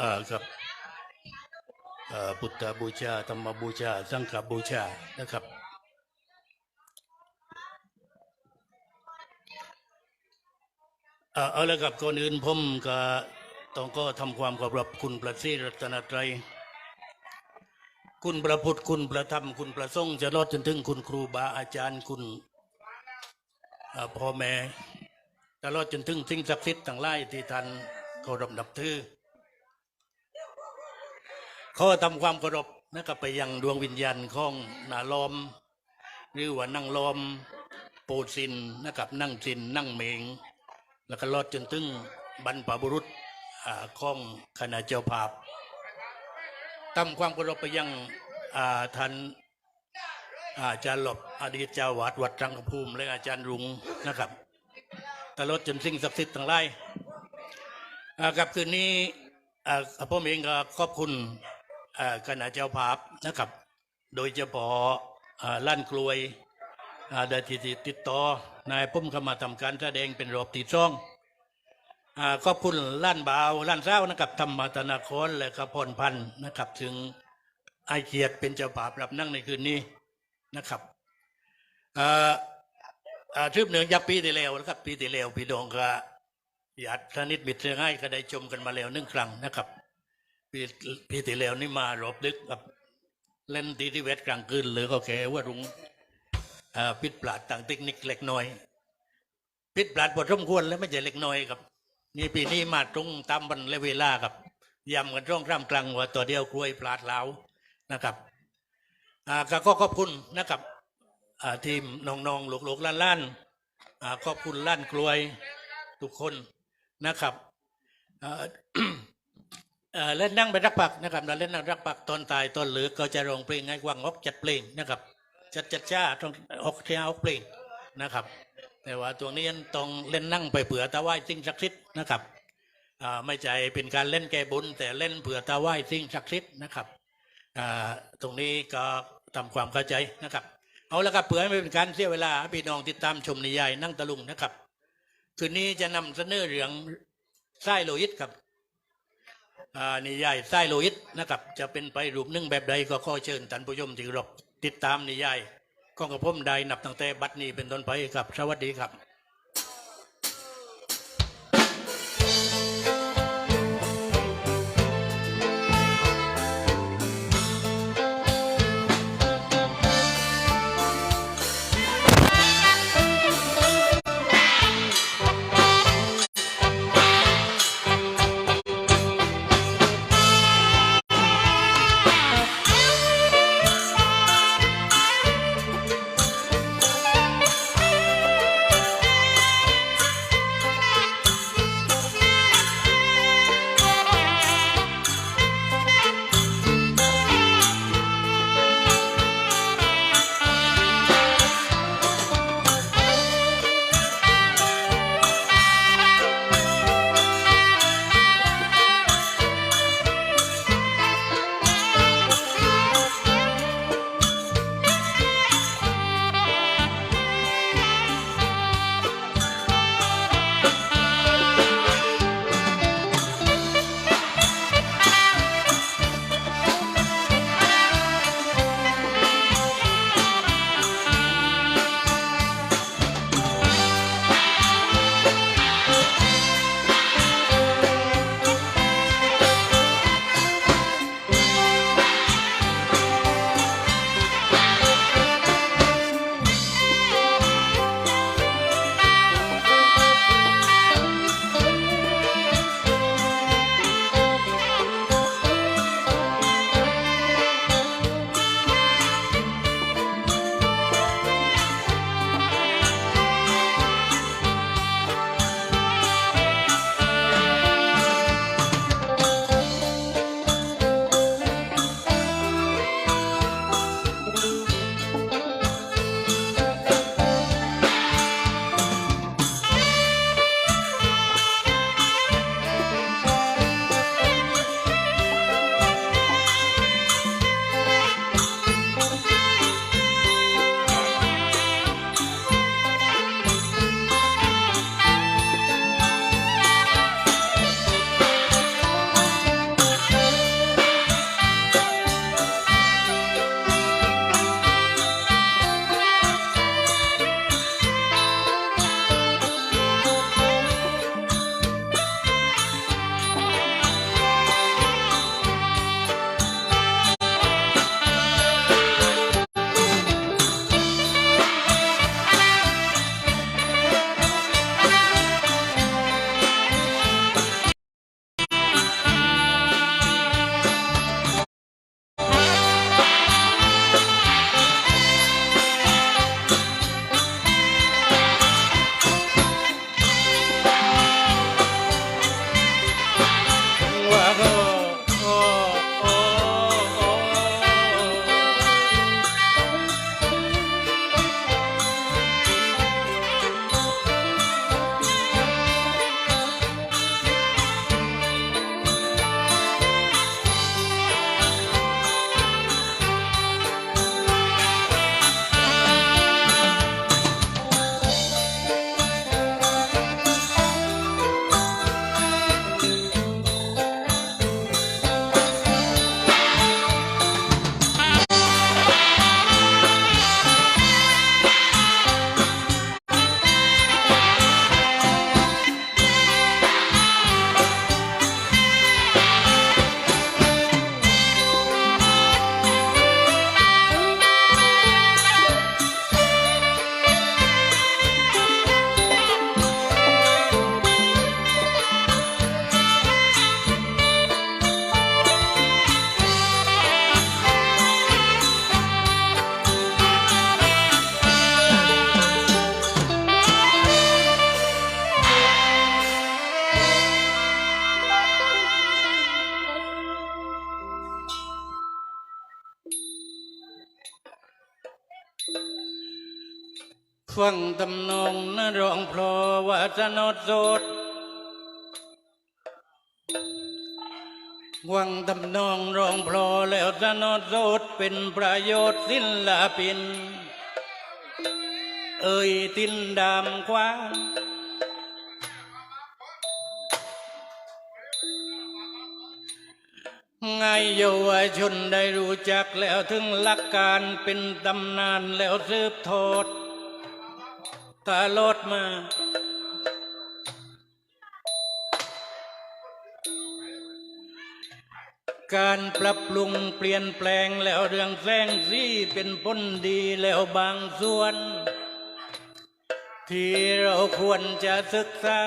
อ่าครับอ่าพุทธบูชาธรรมบูชา สังฆบูชานะครับเอ่อเอาละครับก่อนอื่นผมก็ต้องก็ทำความเคารพคุณพระศรีรัตนตรัย คุณพระพุทธคุณพระธรรมคุณพระสงฆ์จะรอดจนถึงคุณครูบาอาจารย์คุณอ่อพ่อแม่ตลอดจนถึงสิ่งศักดิ์สิทธิ์ต่างหลายที่ท่านเคารพนับถือ ขอทำความเคารพนะครับไปยังดวงวิญญาณของนาลอม หรือว่านั่งลอม ปูสินนะครับนั่งสินนั่งเมง แล้วก็ลอดจนถึงบรรพบุรุษอ่าของคณะเจ้าภาพทำความเคารพไปยังอาท่านอาจารย์หลบอดีตเจ้าวาดวัดรังกภูมิและอาจารย์รุงนะครับตลอดจนสิ่งศักดิ์สิทธิ์ทั้งหลายกับคืนนี้อ่าผมเองก็ขอบคุณ คณะเจ้าภาพนะครับ โดยเฉพาะอ่าลั่นกลวยได้ที่ติดต่อนายพุ่มเข้ามาทำการแสดงเป็นรอบที่องอ่าขอบคุณลั่นบ่าวลั่นเศร้านะครับธรรมธนาครและกพรพันธ์นะครับ ถึงไอเกียรติเป็นเจ้าภาพรับนั่งในคืนนี้นะครับอ่าอ่าทืบเหนืองจากปีที่แล้วนะครับ ปีที่แล้วพี่ดองก็ญาติสนิทมิตรง่ายก็ได้ชมกันมาแล้วหนึ่งครั้งนะครับ พี่พี่ตีแล้วนี่มารอบดึกกับเล่นตีที่เวทกลางคืนหรือก็แค่ว่ารุงอ่าพิษปลาดต่างเทคนิคเล็กน้อย พิษปลาดพอสมควรแล้วไม่ใช่เล็กน้อยครับ นี่ปีนี้มาตรงตามวันและเวลาครับยำกันร่องร่ำกลางว่าตัวเดียวกล้วยปลาดเหลานะครับก็ก็ขอบคุณนะครับทีมน้องๆหลกๆล้านๆอ่าขอบคุณล้านกลวยทุกคนนะครับ เล่นนั่งไปรักปักนะครับเราเล่นนั่งรักปักตอนตายตอนเหลือก็จะร้องเพลงให้กวางออกจัดเพลงนะครับจัดจัดจ้าต้องออกเที่ยวออกเพลงนะครับ แต่ว่าตัวนี้ต้องเล่นนั่งไปเผื่อตาไหว้สิ่งศักดิ์สิทธิ์นะครับไม่ใช่เป็นการเล่นแก้บุญ แต่เล่นเผื่อตาไหว้สิ่งศักดิ์สิทธิ์นะครับตรงนี้ก็ทำความเข้าใจนะครับ เอาละครับเผื่อไม่เป็นการเสียเวลาพี่น้องติดตามชมนิยายนั่งตะลุงนะครับคืนนี้จะนำเสนอเรื่องไส้โลหิตครับ นิยายไส้โลหิตนะครับ จะเป็นไปรูปนึ่งแบบใดก็ขอเชิญท่านผู้ชมที่รบติดตามนิยายของกระผมได้นับตั้งแต่บัดนี้เป็นต้นไปครับ สวัสดีครับ ฟังตำนองนร้องพลอว่าสนดโสดวังตำนองร้องพลอแล้วสนดโสดเป็นประโยชน์ศิลปิน เอ่ยตินดามกว้างไงเยาวชนได้รู้จักแล้วถึงหลักการเป็นตำนานแล้วสืบทอด ตลอดมา การปรับปรุงเปลี่ยนแปลงแล้วเรื่องแสงสีเป็นพ้นดีแล้วบางส่วน ที่เราควรจะศึกษา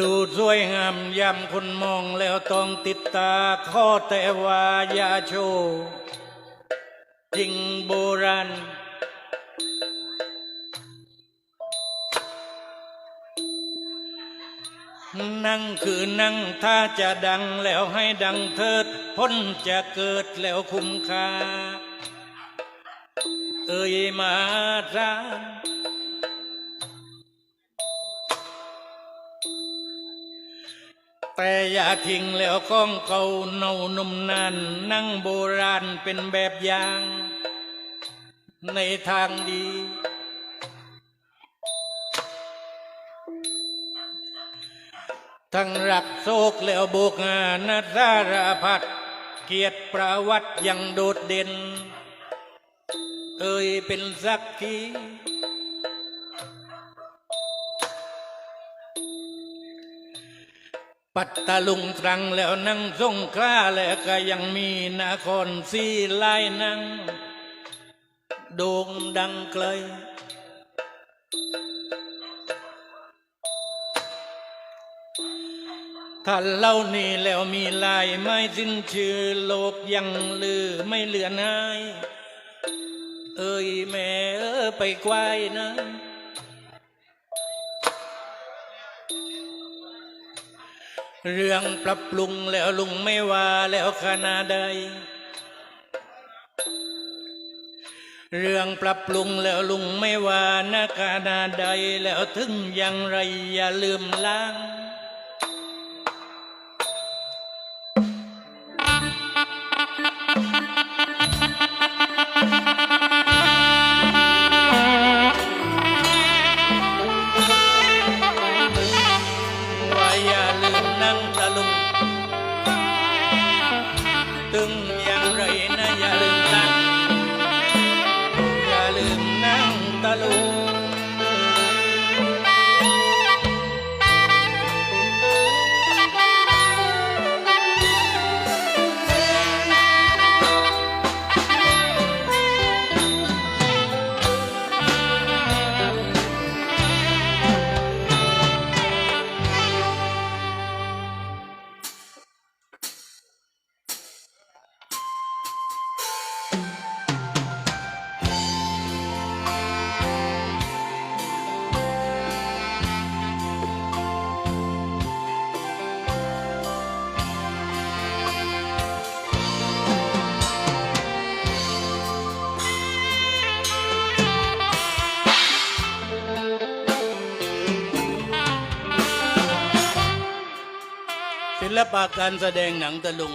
ดูสวยงามยำคนมองแล้วต้องติดตาข้อแต่ว่ายาโชจริงโบราณนั่งคือนั่งถ้าจะดังแล้วให้ดังเถิด พ้นจะเกิดแล้วคุ้มค่า เอ่ยมาทาน แต่อย่าทิ้งแล้วก้องเก่าเน่านุ่มนานนั่งโบราณเป็นแบบอย่าง ในทางดี ทั้งรักโศกแล้วโบกงานนาสารพัดเกียรติประวัติยังโดดเด่น เอ่ยเป็นสักขี ปัตตาลุงตรังแล้วนั่งสงกล้าแล้วก็ยังมีนครสีลายนั่งโด่งดังไกลถ้าเล่านี่แล้วมีลายไม่สิ้นชื่อโลกยังลือไม่เหลือนาย เอ้ยแม่เออไปไกวนะ เรื่องปรับปรุงแล้วลุงไม่ว่าแล้วขนาดใด เรื่องปรับปรุงแล้วลุงไม่ว่านาขนาดใด แล้วถึงอย่างไรอย่าลืมล้าง ศิลปะการแสดงหนังตะลุง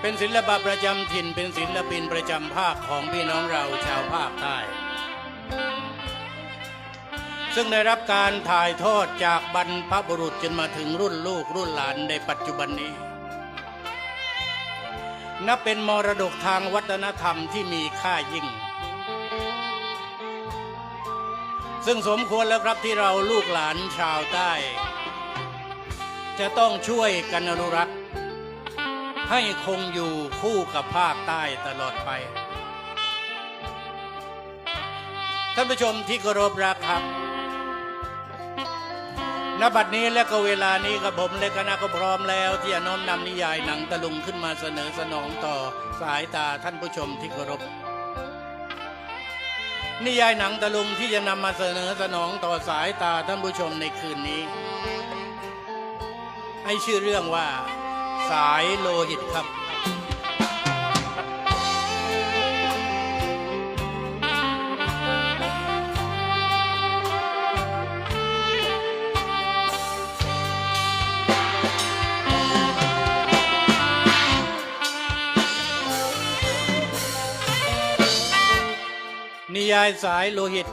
เป็นศิลปะประจำถิ่น เป็นศิลปินประจำภาคของพี่น้องเราชาวภาคใต้ ซึ่งได้รับการถ่ายทอดจากบรรพบุรุษจนมาถึงรุ่นลูกรุ่นหลานในปัจจุบันนี้ นับเป็นมรดกทางวัฒนธรรมที่มีค่ายิ่งซึ่งสมควรแล้วครับที่เราลูกหลานชาวใต้ จะต้องช่วยกันอนุรักษ์ ให้คงอยู่คู่กับภาคใต้ตลอดไป ท่านผู้ชมที่เคารพรักครับณบัดนี้และก็เวลานี้กับผมและคณะก็พร้อมแล้ว ที่จะน้อมนำนิยายหนังตะลุงขึ้นมาเสนอสนองต่อสายตาท่านผู้ชมที่เคารพนิยายหนังตะลุงที่จะนำมาเสนอสนองต่อสายตาท่านผู้ชมในคืนนี้ ให้ชื่อเรื่องว่า สายโลหิตครับ นิยายสายโลหิต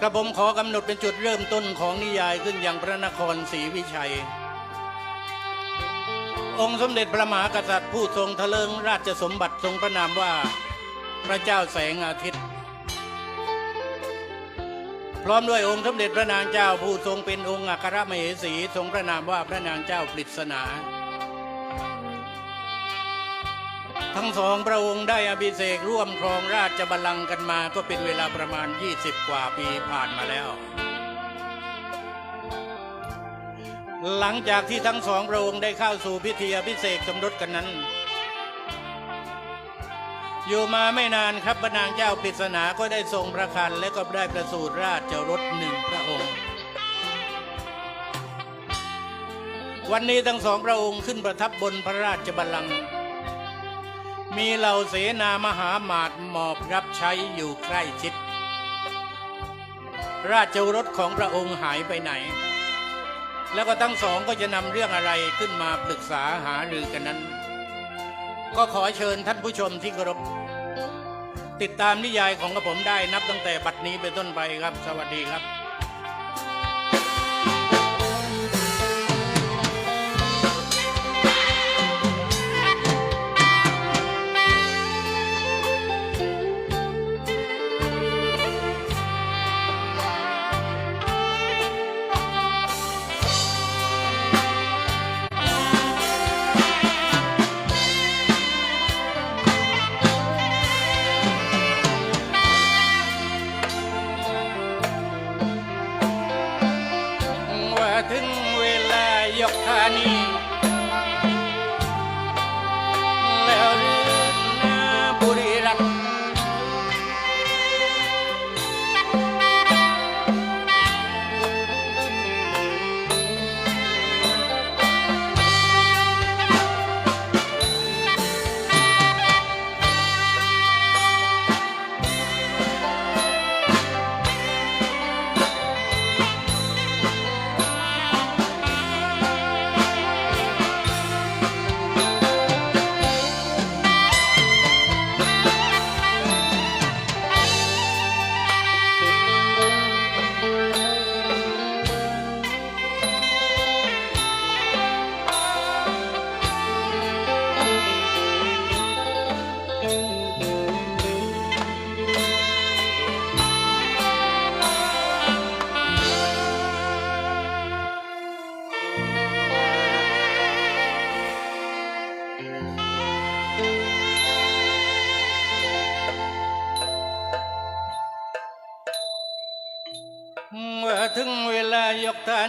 กระผมขอกำหนดเป็นจุดเริ่มต้นของนิยายขึ้นอย่างพระนครศรีวิชัย องค์สมเด็จพระมหากษัตริย์ผู้ทรงทะเลิงราชสมบัติทรงพระนามว่า พระเจ้าแสงอาทิตย์ พร้อมด้วยองค์สมเด็จพระนางเจ้าผู้ทรงเป็นองค์อัครมเหสีทรงพระนามว่าพระนางเจ้าปริศนา ทั้งสองพระองค์ได้อภิเษกร่วมครองราชบัลลังก์กันมาก็เป็นเวลาประมาณ 20 กว่าปีผ่านมาแล้ว หลังจากที่ทั้งสองพระองค์ได้เข้าสู่พิธีอภิเษกสมรสกันนั้น อยู่มาไม่นานครับพระนางเจ้าปริศนาก็ได้ทรงพระคันและก็ได้ประสูติราชรถหนึ่งพระองค์วันนี้ทั้งสองพระองค์ขึ้นประทับบนพระราชบัลลังก์ มีเหล่าเสนามหาหมาดหมอบรับใช้อยู่ใกล้ชิด ราชรสของพระองค์หายไปไหน แล้วก็ทั้งสองก็จะนำเรื่องอะไรขึ้นมาปรึกษาหารือกันนั้น ก็ขอเชิญท่านผู้ชมที่เคารพติดตามนิยายของกระผมได้นับตั้งแต่บัดนี้เป็นต้นไปครับ สวัสดีครับ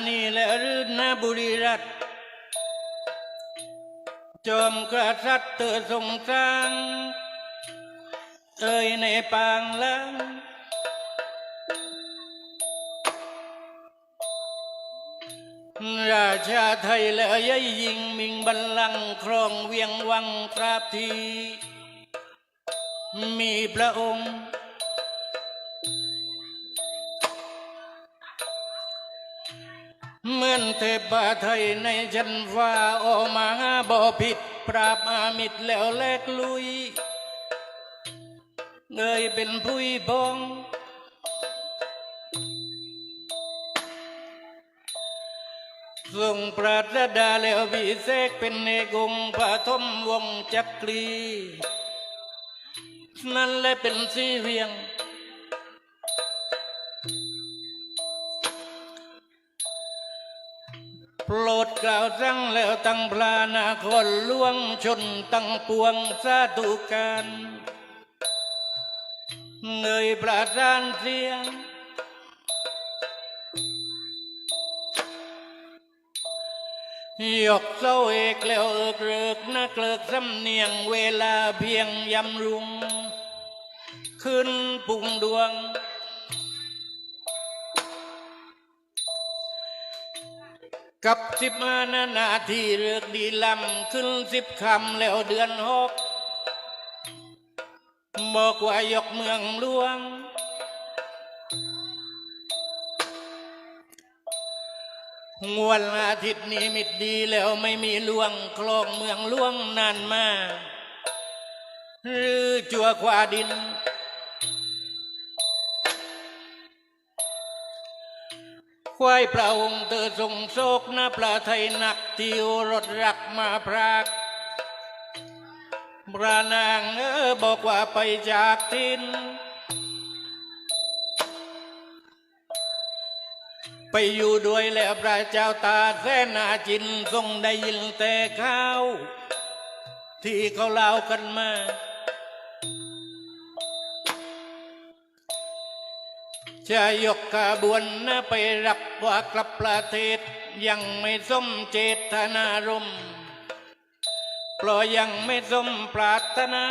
นีแล้วหรือนาบุรีรัตจอมกษัตริย์เตอทรงสร้างเอ่ยในปางล้างราชาไทยและยายยิงมิงบัลลังก์ครองเวียงวังตราบที มีพระองค์ เหมือนเทพาไทยในชันฟ้าออกมาบ่ผิด ปราบอามิตรแล้วแลกลุย เงยเป็นผู้บองทรงปราดดาแล้ววิเศษเป็นเอกองค์ปฐมวงจักรี นั่นแหละเป็นสีเวียง โปรดกล่าวสั่งแล้วตั้งพระนาครหลวงชนตั้งปวงสาธุการเงยประทานเสียงยกเสาเอกแล้วเอิกเริกนักเลิกสำเนียงเวลาเพียงยำรุง ขึ้นปุ่งดวง กับสิบมานานาทีเลือกดีลำขึ้นสิบคำแล้วเดือนหกบอกว่ายกเมืองหลวง งวนอาทิตย์นี้มิดดีแล้วไม่มีลวงคลองเมืองหลวงนานมาหรือจัวควาดิน ควายพระองค์เธอทรงโศกนะปลาไทยหนักที่โอรถรักมาพรากพระนางเออบอกว่าไปจากทินไปอยู่ด้วยแล้วพระเจ้าตาแสนนาจินทรงได้ยินแต่ข้าว ที่เขาเล่ากันมา จะยกขบวนนะไปรับว่ากลับประเทศ ยังไม่สมเจตนารมณ์เพราะยังไม่สมปรารถนา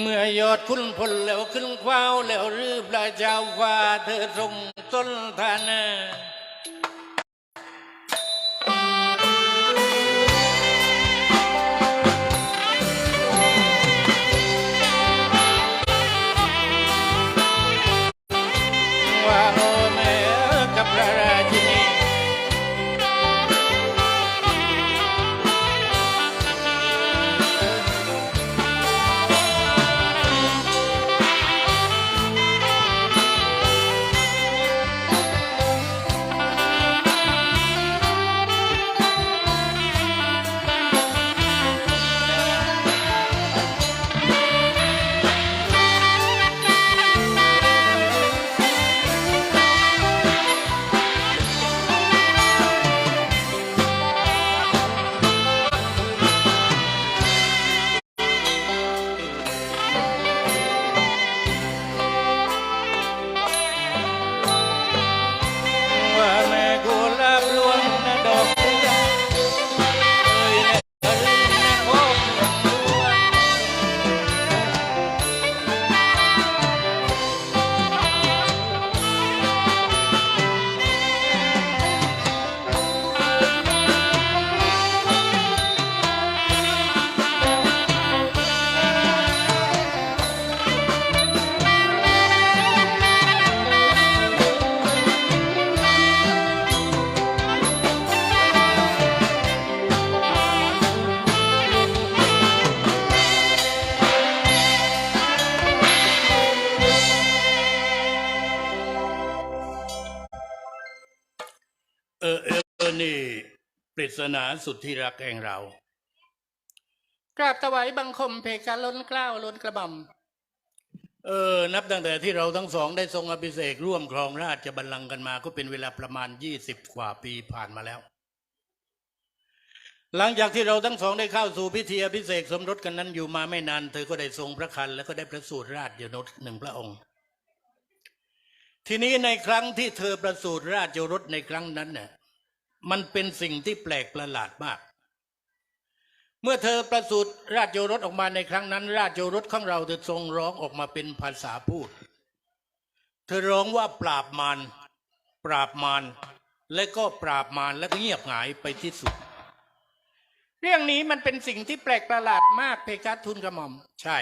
เมื่อยอดคุณพลแล้วขึ้นควาวแล้วรืบราเจ้าฟ้าเธอทรงต้นทานา ปริศนาสุดที่รักแห่งเรา กราบถวายบังคมเพกาล้นเกล้าวล้นกระบำเออ นับตั้งแต่ที่เราทั้งสองได้ทรงอภิเษกร่วมครองราชบัลลังก์กันมาก็เป็นเวลาประมาณยี่สิบกว่าปีผ่านมาแล้ว หลังจากที่เราทั้งสองได้เข้าสู่พิธีอภิเษกสมรสกันนั้นอยู่มาไม่นาน เธอก็ได้ทรงพระคันแล้วก็ได้ประสูติราชยนต์หนึ่งพระองค์ ทีนี้ในครั้งที่เธอประสูติราชโอรสในครั้งนั้นเนี่ย มันเป็นสิ่งที่แปลกประหลาดมาก เมื่อเธอประสูติราชโอรสออกมาในครั้งนั้น ราชโอรสของเราเธอทรงร้องออกมาเป็นภาษาพูด เธอร้องว่าปราบมารปราบมารและก็ปราบมารและก็เงียบหายไปที่สุด เรื่องนี้มันเป็นสิ่งที่แปลกประหลาดมากเพคะทุนกระหม่อม ใช่